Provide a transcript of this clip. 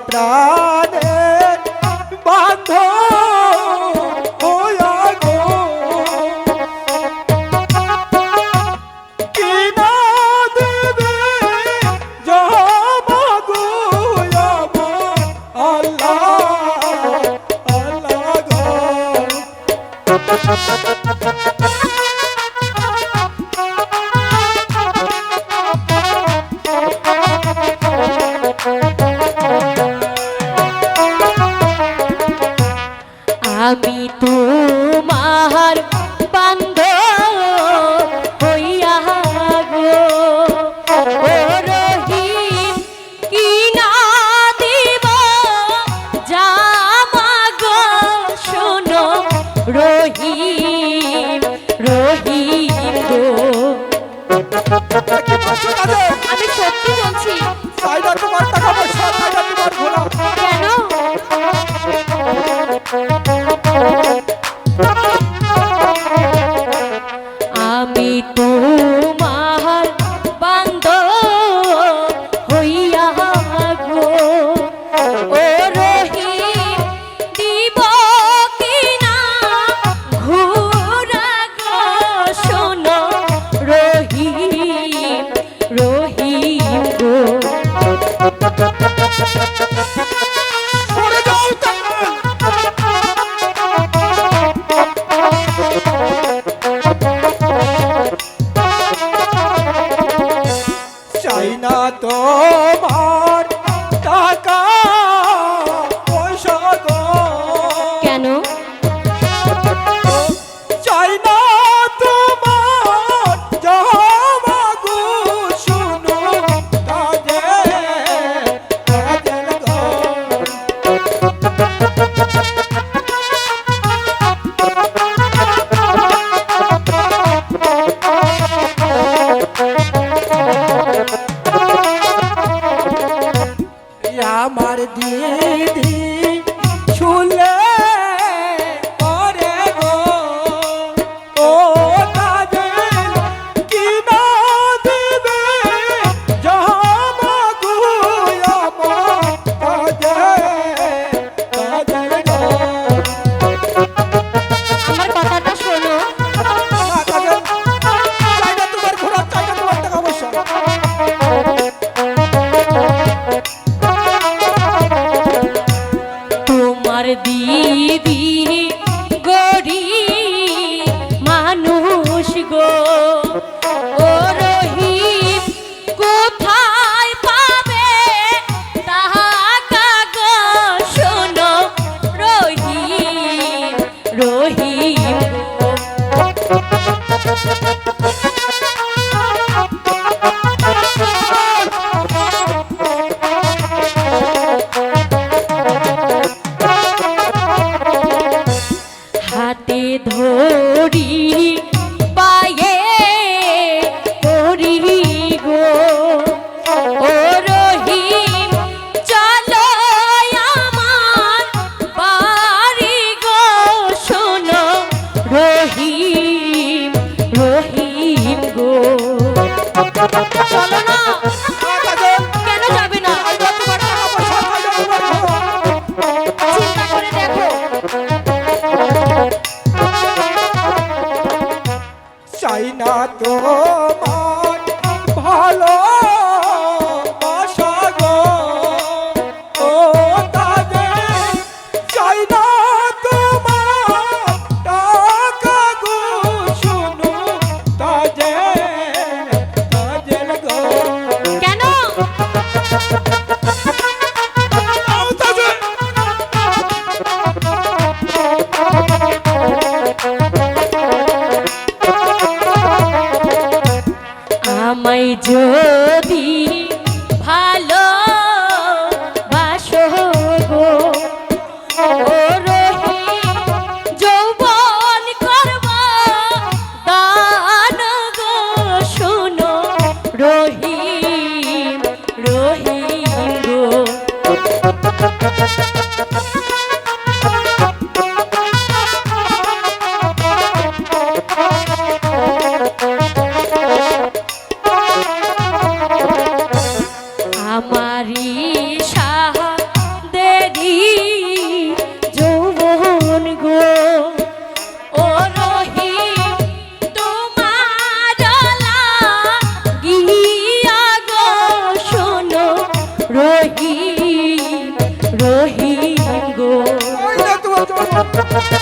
প্রাণ রহিম গো আমি সত্যি বলছি সাইডা তোমার টাকা পয়সা সাইডা তোমার ঘোড়া কেন? Música Oh, Dieu. Thank you.